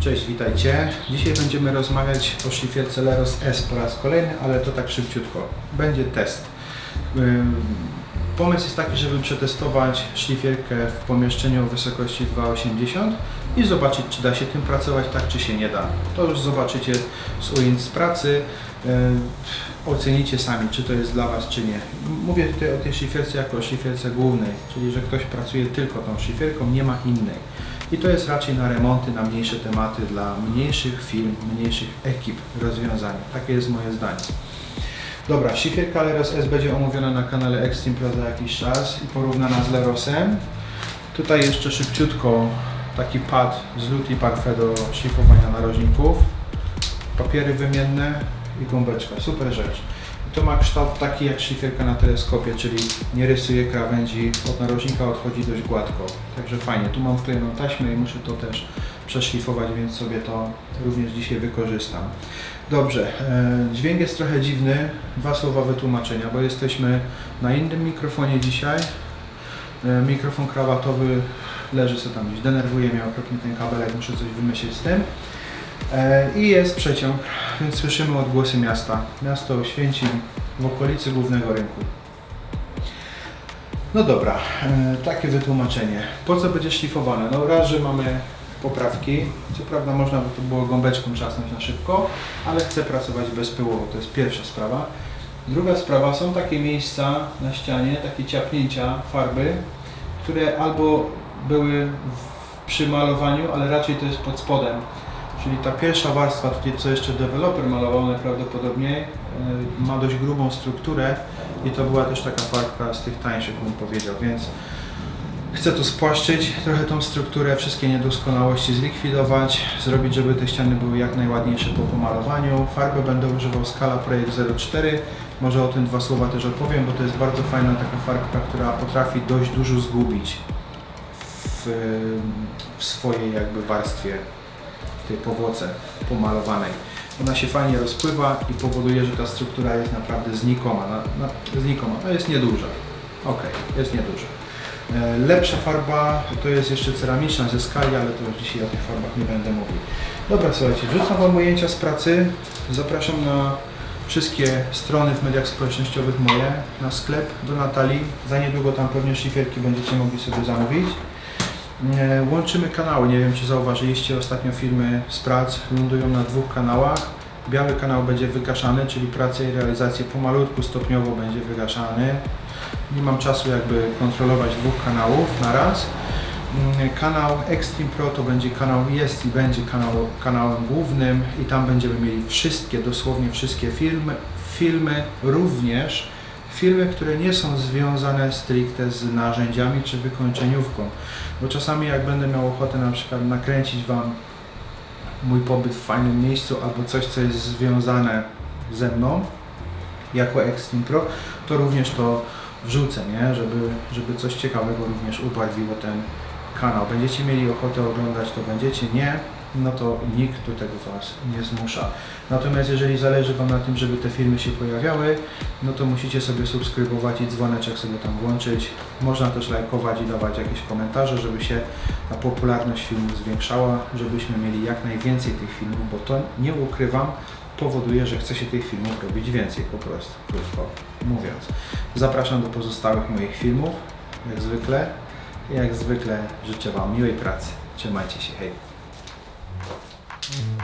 Cześć, witajcie. Dzisiaj będziemy rozmawiać o szlifierce Leros S po raz kolejny, ale to tak szybciutko. Będzie test. Pomysł jest taki, żeby przetestować szlifierkę w pomieszczeniu o wysokości 2,80 i zobaczyć, czy da się tym pracować, tak czy się nie da. To już zobaczycie z ujęć z pracy. Ocenicie sami, czy to jest dla Was, czy nie. Mówię tutaj o tej szlifierce jako o szlifierce głównej, czyli że ktoś pracuje tylko tą szlifierką, nie ma innej. I to jest raczej na remonty, na mniejsze tematy, dla mniejszych firm, mniejszych ekip rozwiązanie. Takie jest moje zdanie. Dobra, szlifierka Leros S będzie omówiona na kanale Extreme Pro za jakiś czas i porównana z Lerosem. Tutaj jeszcze szybciutko taki pad z Luti Parfait do szlifowania narożników, papiery wymienne i gąbeczka. Super rzecz. To ma kształt taki jak szlifierka na teleskopie, czyli nie rysuje krawędzi, od narożnika odchodzi dość gładko. Także fajnie. Tu mam wklejoną taśmę i muszę to też przeszlifować, więc sobie to również dzisiaj wykorzystam. Dobrze, e, dźwięk jest trochę dziwny. Dwa słowa wytłumaczenia, bo jesteśmy na innym mikrofonie dzisiaj. E, Mikrofon krawatowy leży sobie tam gdzieś, denerwuje mnie okropnie ten kabelek, muszę coś wymyślić z tym. E, I jest przeciąg, więc słyszymy odgłosy miasta. Miasto Oświęcim w okolicy głównego rynku. No dobra, e, takie wytłumaczenie. Po co będzie szlifowane? No raz, że mamy poprawki. Co prawda można by to było gąbeczką trzasnąć na szybko, ale chcę pracować bezpyłowo. To jest pierwsza sprawa. Druga sprawa, są takie miejsca na ścianie, takie ciapnięcia farby, które albo były w, przy malowaniu, ale raczej to jest pod spodem. Czyli ta pierwsza warstwa, tutaj co jeszcze deweloper malował najprawdopodobniej, e, ma dość grubą strukturę i to była też taka farbka z tych tańszych, bym powiedział, więc chcę to spłaszczyć, trochę tą strukturę, wszystkie niedoskonałości zlikwidować, zrobić, żeby te ściany były jak najładniejsze po pomalowaniu. Farbę będę używał Scala Projekt 04, może o tym dwa słowa też opowiem, bo to jest bardzo fajna taka farbka, która potrafi dość dużo zgubić w, w swojej jakby warstwie tej powłoce pomalowanej. Ona się fajnie rozpływa i powoduje, że ta struktura jest naprawdę znikoma. Znikoma, to jest nieduża. Ok, jest nieduża. E, Lepsza farba to jest jeszcze ceramiczna ze skali, ale to już dzisiaj o tych farbach nie będę mówił. Dobra, słuchajcie, wrzucam Wam ujęcia z pracy. Zapraszam na wszystkie strony w mediach społecznościowych moje, na sklep do Natalii. Za niedługo tam pewnie szlifierki będziecie mogli sobie zamówić. Łączymy kanały. Nie wiem, czy zauważyliście, ostatnio filmy z prac lądują na dwóch kanałach. Biały kanał będzie wygaszany, czyli pracę i realizację pomalutku stopniowo będzie wygaszany. Nie mam czasu jakby kontrolować dwóch kanałów na raz. Mm, Kanał Extreme Pro to będzie kanał, jest i będzie kanał, kanałem głównym i tam będziemy mieli wszystkie, dosłownie wszystkie filmy, filmy również filmy, które nie są związane stricte z narzędziami czy wykończeniówką. Bo czasami jak będę miał ochotę na przykład nakręcić Wam mój pobyt w fajnym miejscu albo coś, co jest związane ze mną jako Extreme Pro, to również to wrzucę, nie? Żeby, żeby coś ciekawego również ubarwiło ten kanał. Będziecie mieli ochotę oglądać, to będziecie, nie, no to nikt do tego Was nie zmusza. Natomiast jeżeli zależy Wam na tym, żeby te filmy się pojawiały, no to musicie sobie subskrybować i dzwoneczek sobie tam włączyć. Można też lajkować i dawać jakieś komentarze, żeby się ta popularność filmu zwiększała, żebyśmy mieli jak najwięcej tych filmów, bo to nie ukrywam, powoduje, że chce się tych filmów robić więcej po prostu, krótko mówiąc. Zapraszam do pozostałych moich filmów, jak zwykle. Jak zwykle życzę Wam miłej pracy. Trzymajcie się, hej! Mm-hmm.